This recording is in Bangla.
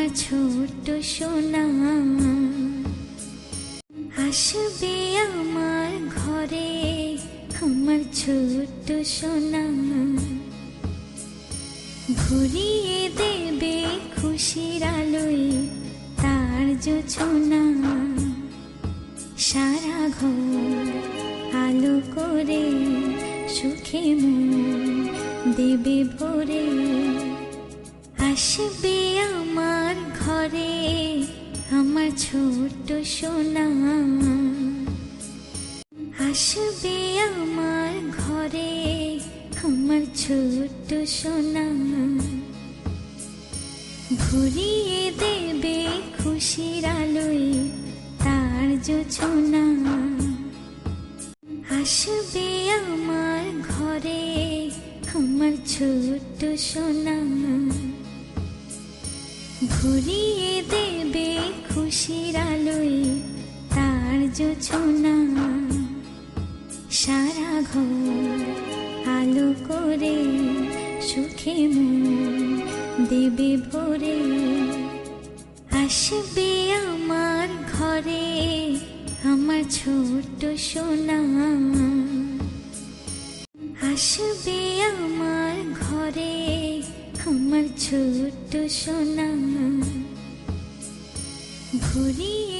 আমার ছোট্ট সোনা। আসবে আমার ঘরে আমার ছোট্ট সোনা। ভরিয়ে দেবে খুশির আলোয় তার জোছনা সারা ঘর আলো করে সুখে মন দেবে ভরে। আসবে আমার আমার ছোট্ট সোনা। আসবে আমার ঘরে আমার ছোট্ট সোনা। ভরিয়ে দেবে খুশির আলোয় তার জোছনা আসবে আমার ঘরে আমার ছোট্ট সোনা। ভরিয়ে দেবে খুশির আলোয় তার জোছনা সারা ঘর আলো করে সুখে মন দেবে ভরে। আসবে আমার ঘরে আমার ছোট্ট সোনা। আসবে আমার ঘরে আমার ছোট্ট সোনা ভরিয়ে